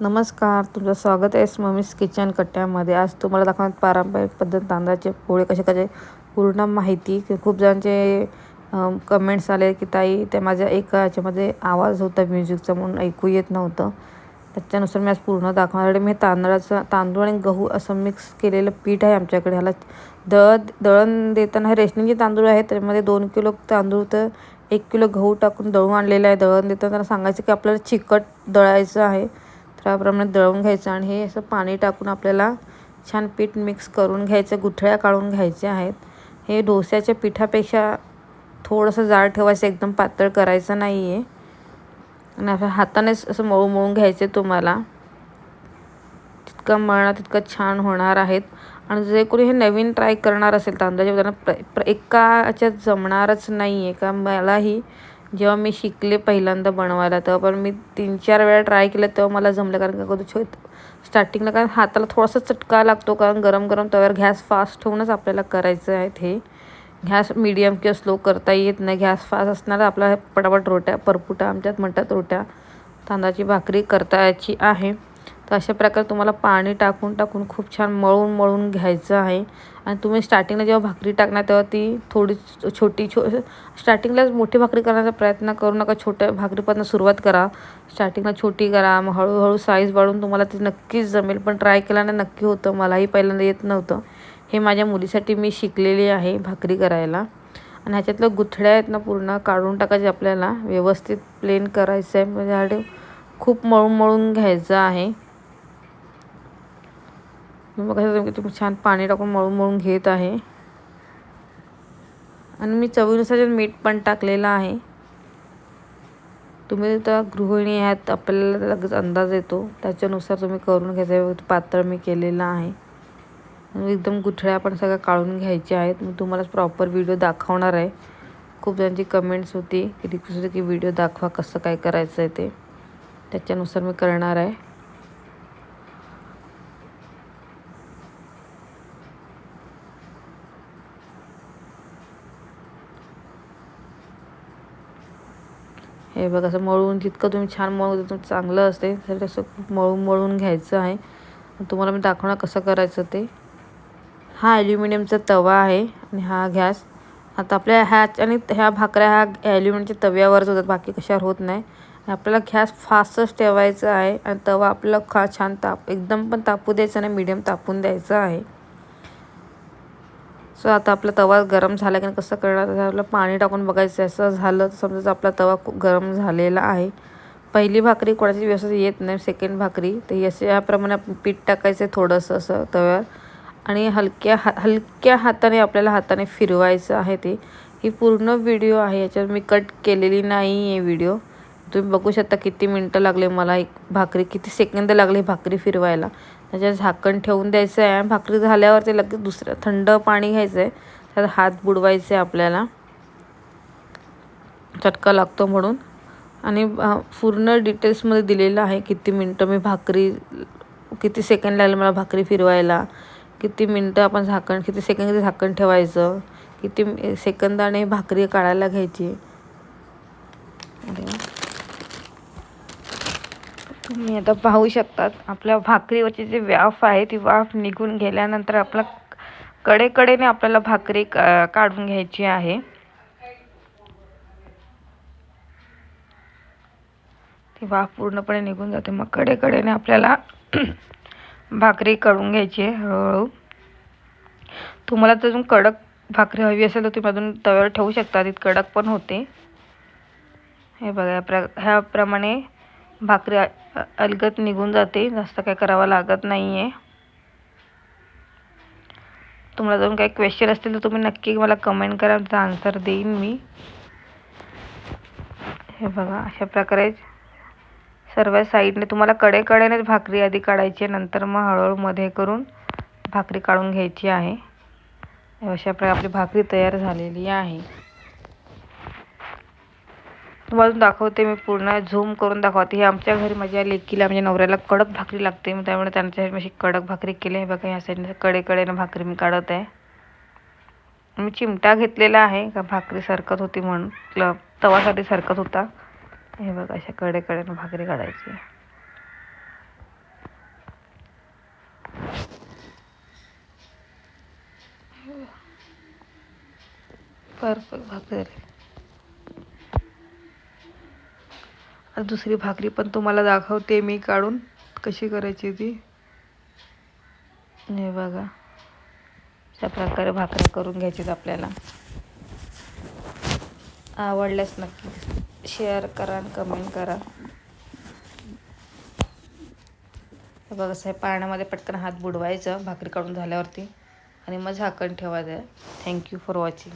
नमस्कार तुमचं स्वागत आहे मम्मीज किचन कट्ट्यामध्ये. आज तुम्हाला दाखवणार पारंपरिक पद्धत तांदळाचे पोळे कसे कसे पूर्ण माहिती. की खूप जणांचे कमेंट्स आले की ताई त्या माझ्या एका याच्यामध्ये आवाज होता म्युझिकचा म्हणून ऐकू येत नव्हतं. त्याच्यानुसार मी आज पूर्ण दाखवणार आहे. मी तांदळाचं तांदूळ आणि गहू असं मिक्स केलेलं पीठ आहे आमच्याकडे. ह्याला दळद दळण देताना हे रेशनिंगचे तांदूळ आहेत. त्याच्यामध्ये दोन किलो तांदूळ तर एक किलो गहू टाकून दळून आणलेलं आहे. दळण देताना त्यांना सांगायचं की आपल्याला चिकट दळायचं आहे. त्याप्रमाणे दळून घ्यायचं आणि हे असं पाणी टाकून आपल्याला छान पीठ मिक्स करून घ्यायचं गुठळ्या काढून घ्यायच्या आहेत. हे डोस्याच्या पिठापेक्षा थोडंसं जाड ठेवायचं एकदम पातळ करायचं नाही आहे आणि आपल्या हातानेच असं मळू मळून घ्यायचे तुम्हाला. तितकं मळणार तितकं छान होणार आहेत. आणि जे कोणी हे नवीन ट्राय करणार असेल तांदळाच्या त्यांना प्र एका जमणारच नाही आहे का मलाही जेव्हा मी शिकले पहिल्यांदा बनवायला तेव्हा पण मी तीन चार वेळा ट्राय केलं तेव्हा मला जमलं. कारण का छो स्टार्टिंगला कारण हाताला थोडासा चटका लागतो कारण गरम गरम तव्यावर गॅस फास्ट ठेवूनच आपल्याला करायचं आहे हे गॅस मीडियम किंवा स्लो करता येत नाही. गॅस फास्ट असणार आपला पटापट रोट्या परपुटा आमच्यात म्हणतात रोट्या. तांदळाची भाकरी करता याची आहे. तर अशा प्रकारे तुम्हाला पाणी टाकून टाकून खूप छान मळून मळून घ्यायचं आहे. आणि तुम्ही स्टार्टिंगला जेव्हा भाकरी टाकणार तेव्हा ती थोडी छोटी छो स्टार्टिंगलाच मोठी भाकरी करण्याचा प्रयत्न करू नका. छोट्या भाकरीपासून सुरुवात करा. स्टार्टिंगला छोटी करा. मग हळूहळू साईज वाढून तुम्हाला ती नक्कीच जमेल. पण ट्राय केल्याने नक्की होतं. मलाही पहिल्यांदा येत नव्हतं. हे माझ्या मुलीसाठी मी शिकलेली आहे भाकरी करायला. आणि ह्याच्यातलं गुठड्या आहेत ना पूर्ण काढून टाकायचे आपल्याला. व्यवस्थित प्लेन करायचं आहे म्हणजे खूप मळून मळून घ्यायचं आहे. मी की तुम्ही छान पाणी टाकून मळून मळून घेत आहे. आणि मी चवीनुसार मीठ पण टाकलेलं आहे. तुम्ही तर गृहिणी आहात आपल्याला लगेच अंदाज येतो. त्याच्यानुसार तुम्ही करून घ्यायचं पातळ मी केलेलं आहे. एकदम गुठळ्या पण सगळ्या काढून घ्यायच्या आहेत. मी तुम्हाला प्रॉपर व्हिडिओ दाखवणार आहे. खूप जणांची कमेंट्स होती. की रिक्वेस्ट होती की व्हिडिओ दाखवा कसं काय करायचं आहे ते. त्याच्यानुसार मी करणार आहे. हे बघा असं मळून जितकं तुम्ही छान मळून तर चांगलं असते. तर तसं खूप मळून मळून घ्यायचं आहे. तुम्हाला मी दाखवणार कसं करायचं ते. हा ॲल्युमिनियमचा तवा आहे आणि हा गॅस. आता आपल्या ह्याच आणि ह्या भाकऱ्या ह्या ॲल्युमिनियमच्या तव्यावरच होतात बाकी कशावर होत नाही. आपल्याला गॅस फास्टच ठेवायचा आहे आणि तवा आपल्याला खा छान ताप एकदम पण तापू द्यायचा नाही मीडियम तापून द्यायचा आहे. सो आता आपला तवा गरम झाला की कसं करणार? आपलं पाणी टाकून बघायचं असं झालं तर समजा आपला तवा खूप गरम झालेला आहे. पहिली भाकरी कोणाची व्यवस्थित येत नाही सेकंड भाकरी. तर असे याप्रमाणे पीठ टाकायचं आहे थोडंसं असं तव्यावर. आणि हलक्या हा हलक्या हाताने आपल्याला हाताने फिरवायचं आहे ते. ही पूर्ण व्हिडिओ आहे याच्यात मी कट केलेली नाही आहे व्हिडिओ तुम्ही बघू शकता किती मिनटं लागले मला एक भाकरी किती सेकंद लागले भाकरी फिरवायला. त्याच्यात झाकण ठेवून द्यायचं आहे. आणि भाकरी झाल्यावर ते लगेच दुसरं थंड पाणी घ्यायचं आहे. त्यात हात बुडवायचे आपल्याला. चटका लागतो म्हणून. आणि पूर्ण डिटेल्समध्ये दिलेलं आहे किती मिनटं मी भाकरी किती सेकंड लागले मला भाकरी फिरवायला. किती मिनटं आपण झाकण किती सेकंद झाकण ठेवायचं. किती सेकंदाने भाकरी काढायला घ्यायची. तुम्ही आता पाहू शकतात आपल्या भाकरीवरची जी वाफ आहे ती वाफ निघून गेल्यानंतर आपला कडेकडेने आपल्याला भाकरी काढून घ्यायची आहे. ती वाफ पूर्णपणे निघून जाते मग कडेकडेने आपल्याला भाकरी काढून घ्यायची आहे हळूहळू. तुम्हाला जर अजून कडक भाकरी हवी असेल तर तुम्ही अजून तव्यावर ठेवू शकता ती कडक पण होते. हे बघा प्र ह्याप्रमाणे भाकरी अलगत निघून जाते. जास्त काय करावं लागत नाही आहे तुम्हाला जाऊन काही क्वेश्चन असतील तर तुम्ही नक्की मला कमेंट करा. त्याचा आन्सर देईन मी. हे बघा अशा प्रकारे सर्व साईडने तुम्हाला कडेकडेनेच भाकरी आधी काढायची नंतर मग हळूहळू मध्ये करून भाकरी काढून घ्यायची आहे. अशा प्रकारे आपली भाकरी तयार झालेली आहे. तुम्हाला दाखवते मी पूर्ण झूम करून दाखवते. हे आमच्या घरी माझ्या लेकीला म्हणजे नवऱ्याला कडक भाकरी लागते. मग त्यामुळे त्यांच्या मी कडक भाकरी केली. आहे बघा या साईडने कडेकडेनं भाकरी मी काढत आहे. मी चिमटा घेतलेला आहे. का भाकरी सरकत होती म्हणून. तवासाठी सरकत होता. हे बघा अशा कडेकडेनं भाकरी काढायची. परफेक्ट भाकरी. आता दुसरी भाकरी पण तुम्हाला दाखवते मी काढून. कशी करायची ती? हे बघा. अशा प्रकारे भाकऱ्या करून घ्यायचीच आपल्याला. आवडल्यास नक्की शेअर करा आणि कमेंट करा. बघा साहेब पाण्यामध्ये पटकन हात बुडवायचं. भाकरी काढून झाल्यावरती. आणि मग झाकण ठेवायचं. Thank you for watching